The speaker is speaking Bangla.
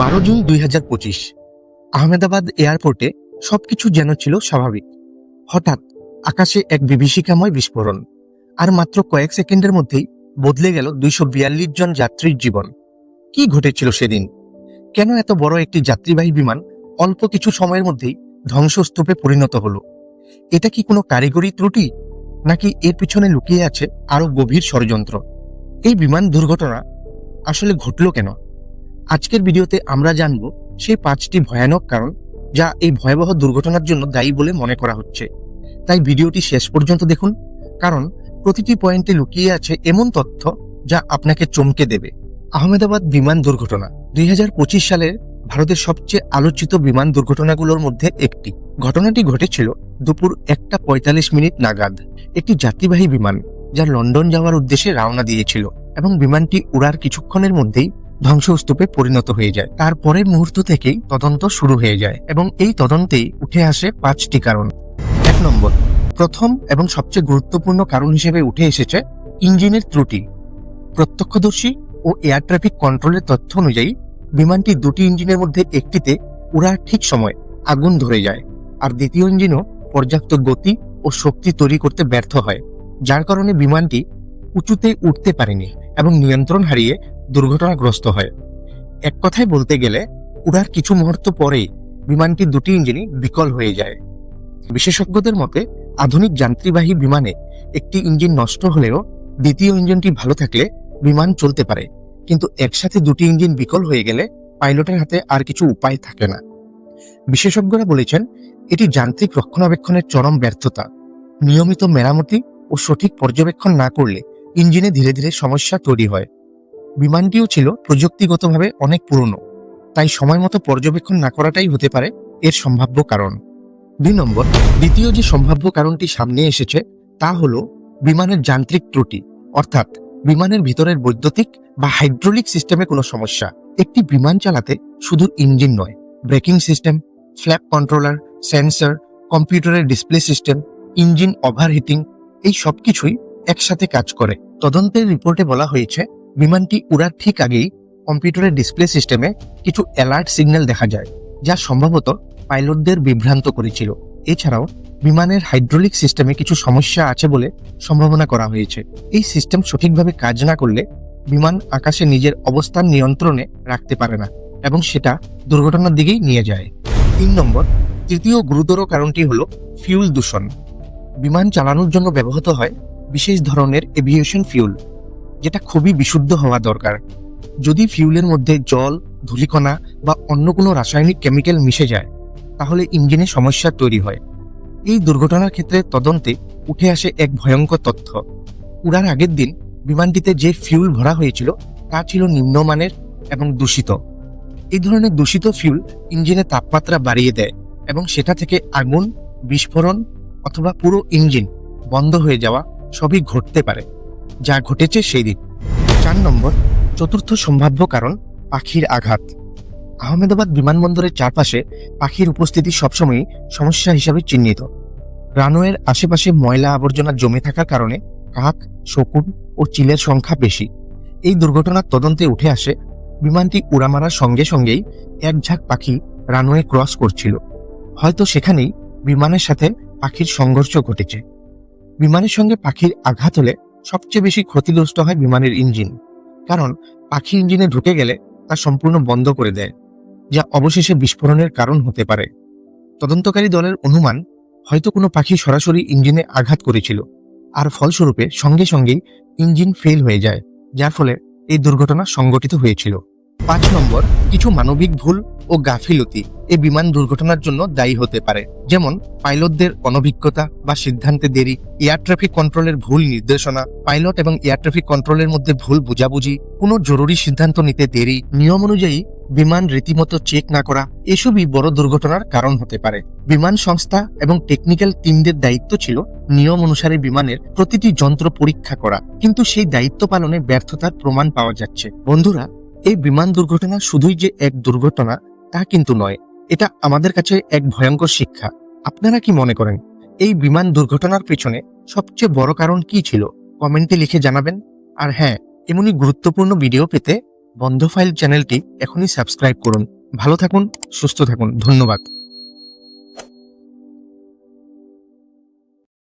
বারো জুন দুই হাজার পঁচিশ, আহমেদাবাদ এয়ারপোর্টে সবকিছু যেন ছিল স্বাভাবিক। হঠাৎ আকাশে এক বিভীষিকাময় বিস্ফোরণ, আর মাত্র কয়েক সেকেন্ডের মধ্যেই বদলে গেল দুইশো বিয়াল্লিশ জন যাত্রীর জীবন। কি ঘটেছিল সেদিন? কেন এত বড় একটি যাত্রীবাহী বিমান অল্প কিছু সময়ের মধ্যেই ধ্বংসস্তূপে পরিণত হলো? এটা কি কোনো কারিগরি ত্রুটি, নাকি এর পিছনে লুকিয়ে আছে আরও গভীর ষড়যন্ত্র? এই বিমান দুর্ঘটনা আসলে ঘটল কেন? আজকের ভিডিওতে আমরা জানব সেই পাঁচটি ভয়ানক কারণ যা এই ভয়াবহ দুর্ঘটনার জন্য দায়ী বলে মনে করা হচ্ছে। তাই ভিডিওটি শেষ পর্যন্ত দেখুন, কারণ প্রতিটি পয়েন্টে লুকিয়ে আছে এমন তথ্য যা আপনাকে চমকে দেবে। আহমেদাবাদ বিমান দুর্ঘটনা, দুই হাজার পঁচিশ সালের ভারতের সবচেয়ে আলোচিত বিমান দুর্ঘটনাগুলোর মধ্যে একটি। ঘটনাটি ঘটেছিল দুপুর একটা পঁয়তাল্লিশ মিনিট নাগাদ। একটি যাত্রীবাহী বিমান যা লন্ডন যাওয়ার উদ্দেশ্যে রওনা দিয়েছিল এবং বিমানটি উড়ার কিছুক্ষণের মধ্যেই ধ্বংসস্তূপে পরিণত হয়ে যায়। তার পরের মুহূর্ত থেকেই তদন্ত শুরু হয়ে যায় এবং এই তদন্তেই উঠে আসে পাঁচটি কারণ। এক নম্বর, প্রথম এবং সবচেয়ে গুরুত্বপূর্ণ কারণ হিসেবে উঠে এসেছে ইঞ্জিনের ত্রুটি। প্রত্যক্ষদর্শী ও এয়ার ট্রাফিক কন্ট্রোলের তথ্য অনুযায়ী, বিমানটি দুটি ইঞ্জিনের মধ্যে একটিতে উড়ার ঠিক সময় আগুন ধরে যায় আর দ্বিতীয় ইঞ্জিনও পর্যাপ্ত গতি ও শক্তি তৈরি করতে ব্যর্থ হয়, যার কারণে বিমানটি উঁচুতে উঠতে পারেনি এবং নিয়ন্ত্রণ হারিয়ে দুর্ঘটনাগ্রস্ত হয়। এক কথায় বলতে গেলে, উড়ার কিছু মুহূর্ত পরেই বিমানটি দুটি ইঞ্জিনই বিকল হয়ে যায়। বিশেষজ্ঞদের মতে, আধুনিক যান্ত্রিবাহী বিমানে একটি ইঞ্জিন নষ্ট হলেও দ্বিতীয় ইঞ্জিনটি ভালো থাকলে বিমান চলতে পারে। কিন্তু একসাথে দুটি ইঞ্জিন বিকল হয়ে গেলে পাইলটের হাতে আর কিছু উপায় থাকে না। বিশেষজ্ঞরা বলেছেন, এটি যান্ত্রিক রক্ষণাবেক্ষণের চরম ব্যর্থতা। নিয়মিত মেরামতি ও সঠিক পর্যবেক্ষণ না করলে ইঞ্জিনে ধীরে ধীরে সমস্যা তৈরি হয়। বিমানটিও ছিল প্রযুক্তিগতভাবে অনেক পুরনো, তাই সময় মতো পর্যবেক্ষণ না করাটাই হতে পারে এর সম্ভাব্য কারণ। দুই নম্বর, দ্বিতীয় যে সম্ভাব্য কারণটি সামনে এসেছে, তা হল বিমানের যান্ত্রিক ত্রুটি, অর্থাৎ বিমানের ভিতরের বৈদ্যুতিক বা হাইড্রোলিক সিস্টেমে কোনো সমস্যা। একটি বিমান চালাতে শুধু ইঞ্জিন নয়, braking system, flap controller, sensor, কম্পিউটারের ডিসপ্লে সিস্টেম, ইঞ্জিন ওভারহিটিং, এই সবকিছুই একসাথে কাজ করে। তদন্তের রিপোর্টে বলা হয়েছে বিমানটি উড়ার ঠিক আগেই কম্পিউটারের ডিসপ্লে সিস্টেমে কিছু অ্যালার্ট সিগন্যাল দেখা যায়, যা সম্ভবত পাইলটদের বিভ্রান্ত করেছিল। এছাড়াও, বিমানের হাইড্রোলিক সিস্টেমে কিছু সমস্যা আছে বলে সম্ভাবনা করা হয়েছে। এই সিস্টেম সঠিকভাবে কাজ না করলে বিমান আকাশে নিজের অবস্থান নিয়ন্ত্রণে রাখতে পারে না এবং সেটা দুর্ঘটনার দিকেই নিয়ে যায়। তিন নম্বর, তৃতীয় গুরুতর কারণটি হল ফিউল দূষণ। বিমান চালানোর জন্য ব্যবহৃত হয় বিশেষ ধরনের এভিয়েশন ফিউল। যেটা খুবই বিশুদ্ধ হওয়া দরকার। যদি ফিউলের মধ্যে জল, ধূলিকণা বা অন্য কোনো রাসায়নিক কেমিক্যাল মিশে যায়, তাহলে ইঞ্জিনে সমস্যা তৈরি হয়। এই দুর্ঘটনার ক্ষেত্রে তদন্তে উঠে আসে এক ভয়ঙ্কর তথ্য। উড়ার আগের দিন বিমানটিতে যে ফিউল ভরা হয়েছিল, তা ছিল নিম্নমানের এবং দূষিত। এই ধরনের দূষিত ফিউল ইঞ্জিনের তাপমাত্রা বাড়িয়ে দেয় এবং সেটা থেকে আগুন, বিস্ফোরণ অথবা পুরো ইঞ্জিন বন্ধ হয়ে যাওয়া সবই ঘটতে পারে। যা ঘটেছে সেই দিন। চার নম্বর, চতুর্থ সম্ভাব্য কারণ, পাখির আঘাত। আহমেদাবাদ বিমানবন্দরের চারপাশে পাখির উপস্থিতি সবসময়ই সমস্যা হিসাবে চিহ্নিত। রানওয়ের আশেপাশে ময়লা আবর্জনা জমে থাকার কারণে কাক, শকুন ও চিলের সংখ্যা বেশি। এই দুর্ঘটনার তদন্তে উঠে আসে বিমানটি উড়া মারার সঙ্গে সঙ্গেই এক ঝাঁক পাখি রানওয়ে ক্রস করছিল। হয়তো সেখানেই বিমানের সাথে পাখির সংঘর্ষ ঘটেছে। বিমানের সঙ্গে পাখির আঘাত হলে সবচেয়ে বেশি ক্ষতিগ্রস্ত হয় বিমানের ইঞ্জিন, কারণ পাখি ইঞ্জিনে ঢুকে গেলে তা সম্পূর্ণ বন্ধ করে দেয়, যা অবশেষে বিস্ফোরণের কারণ হতে পারে। তদন্তকারী দলের অনুমান, হয়তো কোনো পাখি সরাসরি ইঞ্জিনে আঘাত করেছিল, আর ফলস্বরূপে সঙ্গে সঙ্গেই ইঞ্জিন ফেল হয়ে যায়, যার ফলে এই দুর্ঘটনা সংঘটিত হয়েছিল। পাঁচ নম্বর, কিছু মানবিক ভুল ও গাফিলতি এ বিমান দুর্ঘটনার জন্য দায়ী হতে পারে। যেমন, পাইলটদের অনভিজ্ঞতা বা সিদ্ধান্তে দেরি, এয়ার ট্রাফিক কন্ট্রোলের ভুল নির্দেশনা, পাইলট এবং এয়ার ট্রাফিক কন্ট্রোলের মধ্যে ভুল বোঝাবুঝি, কোনো জরুরি সিদ্ধান্ত নিতে দেরি, নিয়ম অনুযায়ী বিমান রীতিমতো চেক না করা, এসবই বড় দুর্ঘটনার কারণ হতে পারে। বিমান সংস্থা এবং টেকনিক্যাল টিমদের দায়িত্ব ছিল নিয়ম অনুসারে বিমানের প্রতিটি যন্ত্র পরীক্ষা করা, কিন্তু সেই দায়িত্ব পালনে ব্যর্থতার প্রমাণ পাওয়া যাচ্ছে। বন্ধুরা এই বিমান দুর্ঘটনা শুধুই যে এক দুর্ঘটনা, তা কিন্তু নয়। এটা আমাদের কাছে এক ভয়ঙ্কর শিক্ষা। আপনারা কি মনে করেন, এই বিমান দুর্ঘটনার পেছনে সবচেয়ে বড় কারণ কি ছিল? কমেন্টে লিখে জানাবেন। আর হ্যাঁ এমনই গুরুত্বপূর্ণ ভিডিও পেতে বন্ধ ফাইল চ্যানেলটি এখনই সাবস্ক্রাইব করুন। ভালো থাকুন, সুস্থ থাকুন। ধন্যবাদ।